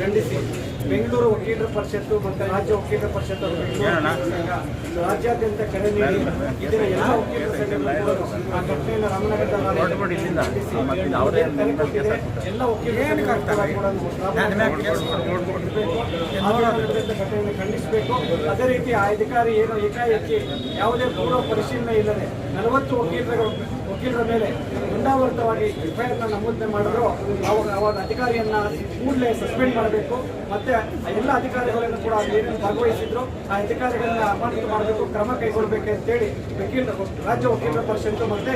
ಖಂಡಿಸಿ ಬೆಂಗಳೂರು ವಕೀಲರ ಪರಿಷತ್ತು ಮತ್ತು ರಾಜ್ಯ ವಕೀಲರ ಪರಿಷತ್ತು. ರಾಜ್ಯಾದ್ಯಂತ ಕರೆ ನೀಡಿ. ಇದರ ಎಲ್ಲ ವಕೀಲರ ಹೊರಟ್ಬಿಡಿ ಇಲ್ಲಿಂದ. ಮತ್ತೆ ಅವ್ರೇ ಖಂಡಿಸಬೇಕು ಅದೇ ರೀತಿ ಆ ಅಧಿಕಾರಿ ಏನು ಏಕಾಏಕಿ ಯಾವುದೇ ಪೂರ್ವ ಪರಿಶೀಲನೆ ಇಲ್ಲದೆ ನಲವತ್ತು ವಕೀಲರು ವಕೀಲರ ಮೇಲೆ ಮುಂದಾವರ್ತವಾಗಿ ಎಫ್ಐಆರ್ನ ನಮೂದನೆ ಮಾಡಿದ್ರು ಅವಾಗ ಅವಾಗ ಅಧಿಕಾರಿಯನ್ನ ಕೂಡಲೇ ಸಸ್ಪೆಂಡ್ ಮಾಡಬೇಕು ಮತ್ತೆ ಎಲ್ಲ ಅಧಿಕಾರಿಗಳನ್ನು ಕೂಡ ಏನೇನು ಭಾಗವಹಿಸಿದ್ರು ಆ ಅಧಿಕಾರಿಗಳನ್ನ ಅಮಾನತು ಮಾಡಬೇಕು ಕ್ರಮ ಕೈಗೊಳ್ಳಬೇಕು ಅಂತೇಳಿ ವಕೀಲರು ರಾಜ್ಯ ವಕೀಲರ ಪರಿಷತ್ತು ಮತ್ತೆ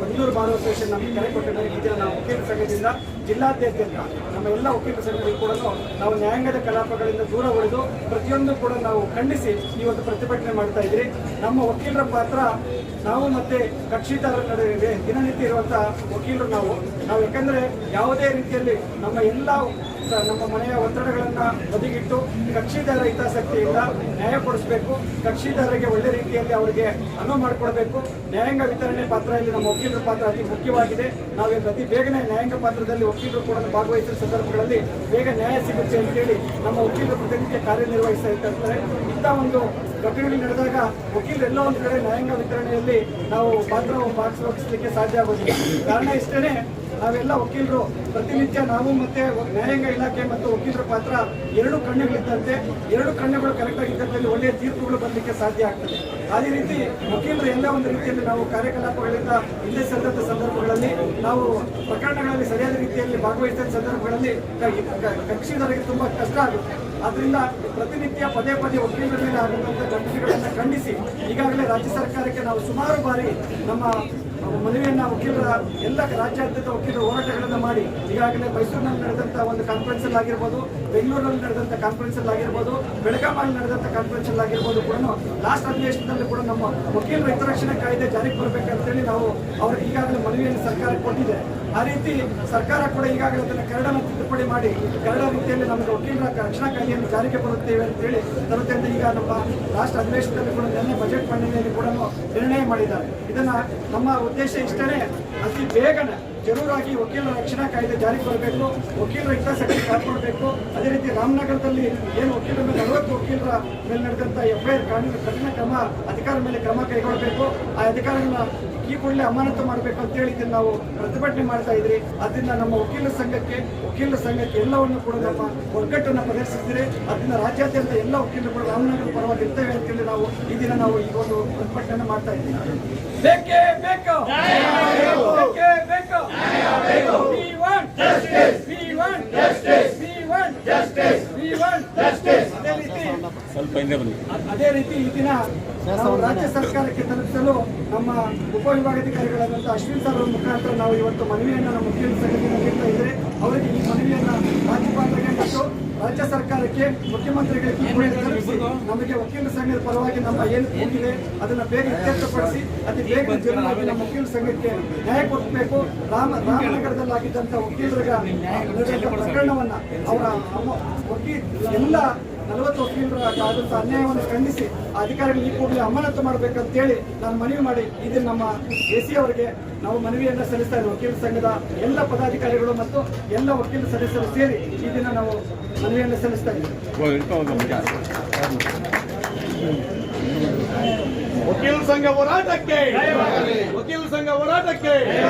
ಕಂದೂರು ಬಾರ್ ಅಸೋಸಿಯೇಷನ್ ನಮಗೆ ಕರೆ ಕೊಟ್ಟಿದ್ದಾರೆ. ಈ ನಾವು ವಕೀಲರ ಸಂಘದಿಂದ ಜಿಲ್ಲಾದ್ಯಂತ ನಮ್ಮ ಎಲ್ಲ ವಕೀಲರ ಸಂಘಗಳು ಕೂಡ ನಾವು ನ್ಯಾಯಾಂಗದ ಕಲಾಪಗಳಿಂದ ದೂರ ಉಳಿದು ಪ್ರತಿಯೊಂದು ಕೂಡ ನಾವು ಖಂಡಿಸಿ ಇವತ್ತು ಪ್ರತಿಭಟನೆ ಮಾಡ್ತಾ ಇದ್ರಿ ನಮ್ಮ ವಕೀಲರ ಪಾತ್ರ ನಾವು ಮತ್ತೆ ಕಕ್ಷಿದಾರರ ನಡುವೆ ದಿನನಿತ್ಯ ಇರುವಂತಹ ವಕೀಲರು ನಾವು. ನಾವು ಯಾಕಂದ್ರೆ ಯಾವುದೇ ರೀತಿಯಲ್ಲಿ ನಮ್ಮ ಎಲ್ಲ ನಮ್ಮ ಮನೆಯ ಒತ್ತಡಗಳನ್ನು ಬದಿಗಿಟ್ಟು ಕಕ್ಷಿದಾರ ಹಿತಾಸಕ್ತಿಯಿಂದ ನ್ಯಾಯ ಕೊಡಿಸಬೇಕು. ಕಕ್ಷಿದಾರರಿಗೆ ಒಳ್ಳೆ ರೀತಿಯಲ್ಲಿ ಅವರಿಗೆ ಅನುವು ಮಾಡಿಕೊಡ್ಬೇಕು. ನ್ಯಾಯಾಂಗ ವಿತರಣೆ ಪಾತ್ರ ಇಲ್ಲಿ ನಮ್ಮ ವಕೀಲರ ಪಾತ್ರ ಅತಿ ಮುಖ್ಯವಾಗಿದೆ. ನಾವು ಅತಿ ಬೇಗನೆ ನ್ಯಾಯಾಂಗ ಪಾತ್ರದಲ್ಲಿ ವಕೀಲರು ಕೂಡ ಭಾಗವಹಿಸಿದ ಸಂದರ್ಭಗಳಲ್ಲಿ ಬೇಗ ನ್ಯಾಯ ಸಿಗುತ್ತೆ ಅಂತೇಳಿ ನಮ್ಮ ವಕೀಲರು ಪ್ರತಿನಿತ್ಯ ಕಾರ್ಯನಿರ್ವಹಿಸ್ತಾ ಇರ್ತಾರೆ. ಇಂಥ ಒಂದು ಘಟನೆಗಳು ನಡೆದಾಗ ವಕೀಲರು ಎಲ್ಲ ಒಂದು ಕಡೆ ನ್ಯಾಯಾಂಗ ವಿತರಣೆಯಲ್ಲಿ ನಾವು ಪಾತ್ರ ಭಾಗವಹಿಸಲಿಕ್ಕೆ ಸಾಧ್ಯ ಆಗೋದಿಲ್ಲ. ಕಾರಣ ಇಷ್ಟೇ ನಾವೆಲ್ಲ ವಕೀಲರು, ಪ್ರತಿನಿತ್ಯ ನಾವು ಮತ್ತೆ ನ್ಯಾಯಾಂಗ ಇಲಾಖೆ ಮತ್ತು ವಕೀಲರ ಪಾತ್ರ ಎರಡು ಕಣ್ಣುಗಳಿದ್ದಂತೆ, ಎರಡು ಕಣ್ಣುಗಳು ಕರೆಕ್ಟ್ ಆಗಿದ್ದಲ್ಲಿ ಒಳ್ಳೆಯ ತೀರ್ಪುಗಳು ಬರಲಿಕ್ಕೆ ಸಾಧ್ಯ ಆಗ್ತದೆ. ಅದೇ ರೀತಿ ವಕೀಲರು ಎಲ್ಲ ಒಂದು ರೀತಿಯಲ್ಲಿ ನಾವು ಕಾರ್ಯಕಲಾಪಗಳಿಂದ ಹಿಂದೆ ಸಂದರ್ಭ ಸಂದರ್ಭಗಳಲ್ಲಿ ನಾವು ಪ್ರಕರಣಗಳಲ್ಲಿ ಸರಿಯಾದ ರೀತಿಯಲ್ಲಿ ಭಾಗವಹಿಸಿದ ಸಂದರ್ಭಗಳಲ್ಲಿ ಕಕ್ಷಿದಾರರಿಗೆ ತುಂಬಾ ಕಷ್ಟ ಆಗುತ್ತೆ. ಆದ್ರಿಂದ ಪ್ರತಿನಿತ್ಯ ಪದೇ ಪದೇ ವಕೀಲರ ಮೇಲೆ ಆಗುವಂತಹ ಘಟನೆಗಳನ್ನು ಖಂಡಿಸಿ ಈಗಾಗಲೇ ರಾಜ್ಯ ಸರ್ಕಾರಕ್ಕೆ ನಾವು ಸುಮಾರು ಬಾರಿ ನಮ್ಮ ನಾವು ಮನವಿಯನ್ನ ವಕೀಲರ ಎಲ್ಲ ರಾಜ್ಯಾದ್ಯಂತ ವಕೀಲರ ಹೋರಾಟಗಳನ್ನು ಮಾಡಿ ಈಗಾಗಲೇ ಮೈಸೂರಿನಲ್ಲಿ ನಡೆದಂತ ಒಂದು ಕಾನ್ಫರೆನ್ಸ್ ಅಲ್ಲಿ ಆಗಿರ್ಬೋದು, ಬೆಂಗಳೂರಿನಲ್ಲಿ ನಡೆದಂತ ಕಾನ್ಫರೆನ್ಸ್ ಅಲ್ಲಿ ಆಗಿರ್ಬೋದು, ಬೆಳಗಾವಿಯಲ್ಲಿ ನಡೆದಂತ ಕಾನ್ಫರೆನ್ಸ್ ಅಲ್ಲಿ ಆಗಿರ್ಬೋದು ಕೂಡ ಲಾಸ್ಟ್ ಅಧಿವೇಶನದಲ್ಲಿ ಕೂಡ ನಮ್ಮ ವಕೀಲರ ಹಿತರಕ್ಷಣೆ ಕಾಯ್ದೆ ಜಾರಿಗೆ ಬರಬೇಕಂತೇಳಿ ನಾವು ಅವ್ರಿಗೆ ಈಗಾಗಲೇ ಮನವಿಯನ್ನು ಸರ್ಕಾರ ಕೊಟ್ಟಿದೆ. ಆ ರೀತಿ ಸರ್ಕಾರ ಕೂಡ ಈಗಾಗಲೇ ಅದನ್ನು ಕರಡನ್ನು ತಿದ್ದುಪಡಿ ಮಾಡಿ ಕನ್ನಡ ರೀತಿಯಲ್ಲಿ ನಮಗೆ ವಕೀಲರ ರಕ್ಷಣಾ ಕಾಯ್ದೆಯನ್ನು ಜಾರಿಗೆ ಬರುತ್ತೇವೆ ಅಂತೇಳಿ ತರುತ್ತೆ ಈಗ ನಮ್ಮ ಲಾಸ್ಟ್ ಅಧಿವೇಶನದಲ್ಲಿ ಕೂಡ ನಿನ್ನೆ ಬಜೆಟ್ ಮಂಡನೆಯಲ್ಲಿ ಕೂಡ ನಿರ್ಣಯ ಮಾಡಿದ್ದಾರೆ. ಇದನ್ನು ನಮ್ಮ ಉದ್ದೇಶ ಇಷ್ಟೇ ಅತಿ ಬೇಗನೆ ಜರೂರಾಗಿ ವಕೀಲರ ರಕ್ಷಣಾ ಕಾಯ್ದೆ ಜಾರಿಗೆ ಬರಬೇಕು ವಕೀಲರ ಹಿತಾಸಕ್ತಿ ಕಾಪಾಡಬೇಕು. ಅದೇ ರೀತಿ ರಾಮನಗರದಲ್ಲಿ ಏನು ವಕೀಲರ ಮೇಲೆ ನಲವತ್ತು ವಕೀಲರ ಮೇಲೆ ನಡೆದಂತ ಎಫ್ಐಆರ್ ಕಾನೂನು ಕಠಿಣ ಕ್ರಮ, ಅಧಿಕಾರ ಮೇಲೆ ಕ್ರಮ ಕೈಗೊಳ್ಳಬೇಕು. ಆ ಅಧಿಕಾರಗಳನ್ನ ಈ ಕೂಡಲೇ ಅಮಾನತು ಮಾಡಬೇಕು ಅಂತ ಹೇಳಿದ್ರೆ ನಾವು ಪ್ರತಿಭಟನೆ ಮಾಡ್ತಾ ಇದ್ರಿ. ಅದರಿಂದ ನಮ್ಮ ವಕೀಲರ ಸಂಘಕ್ಕೆ ವಕೀಲರ ಸಂಘಕ್ಕೆ ಎಲ್ಲವನ್ನು ಕೂಡ ನಮ್ಮ ಒಗ್ಗಟ್ಟನ್ನು ಪ್ರದರ್ಶಿಸಿದ್ರೆ ಅದರಿಂದ ರಾಜ್ಯಾದ್ಯಂತ ಎಲ್ಲ ವಕೀಲರು ಕೂಡ ರಾಮನಗರ ಪರವಾಗಿ ಇರ್ತೇವೆ ಅಂತೇಳಿ ನಾವು ಈ ದಿನ ನಾವು ಈ ಒಂದು ಪ್ರತಿಭಟನೆ ಮಾಡ್ತಾ ಇದ್ದೀವಿ. ಬೇಕೇ ಬೇಕು! ಅದೇ ರೀತಿ ಈ ದಿನ ರಾಜ್ಯ ಸರ್ಕಾರಕ್ಕೆ ತಲುಪಿಸಲು ನಮ್ಮ ಉಪವಿಭಾಗಾಧಿಕಾರಿಗಳಾದಂಥ ಅಶ್ವಿನ್ ಸರ್ ಅವರ ಮುಖಾಂತರ ನಾವು ಇವತ್ತು ಮನವಿಯನ್ನು ನಮ್ಮ ಸಂಘದಿಂದ ನೀಡ್ತಾ ಇದ್ದಾರೆ. ಅವರಿಗೆ ಈ ಮನವಿಯನ್ನು ರಾಜ್ಯಪಾಲರಿಗೆ ಮತ್ತು ರಾಜ್ಯ ಸರ್ಕಾರಕ್ಕೆ ಮುಖ್ಯಮಂತ್ರಿಗಳಿಗೆ ನಮಗೆ ವಕೀಲ ಸಂಘದ ಪರವಾಗಿ ನಮ್ಮ ಏನು ಕೂಗಿದೆ ಅದನ್ನ ಬೇಗ ಇತ್ಯರ್ಥಪಡಿಸಿ, ಅತಿ ಬೇಗ ನಮ್ಮ ವಕೀಲ ಸಂಘಕ್ಕೆ ನ್ಯಾಯ ಕೊಡಿಸಬೇಕು ರಾಮ ರಾಮನಗರದಲ್ಲಿ ಆಗಿದ್ದಂಥ ವಕೀಲರ ಪ್ರಕರಣವನ್ನ ಅವರ ಎಲ್ಲ ನಲವತ್ತು ವಕೀಲರ ಆದಂಥ ಅನ್ಯಾಯವನ್ನು ಖಂಡಿಸಿ ಅಧಿಕಾರಿಗಳು ಈ ಕೂಡಲೇ ಅಮಾನತು ಮಾಡಬೇಕಂತೇಳಿ ನಾನು ಮನವಿ ಮಾಡಿ ಇದು ನಮ್ಮ ಎ ಅವರಿಗೆ ನಾವು ಮನವಿಯನ್ನು ಸಲ್ಲಿಸ್ತಾ ಇದ್ದೀವಿ. ವಕೀಲ ಸಂಘದ ಎಲ್ಲ ಪದಾಧಿಕಾರಿಗಳು ಮತ್ತು ಎಲ್ಲ ವಕೀಲ ಸದಸ್ಯರು ಸೇರಿ ಈ ದಿನ ನಾವು ಮನವಿಯನ್ನು ಸಲ್ಲಿಸ್ತಾ ಇದ್ದೀವಿ. ವಕೀಲ ಸಂಘ ಹೋರಾಟಕ್ಕೆ, ವಕೀಲ ಸಂಘ ಹೋರಾಟಕ್ಕೆ.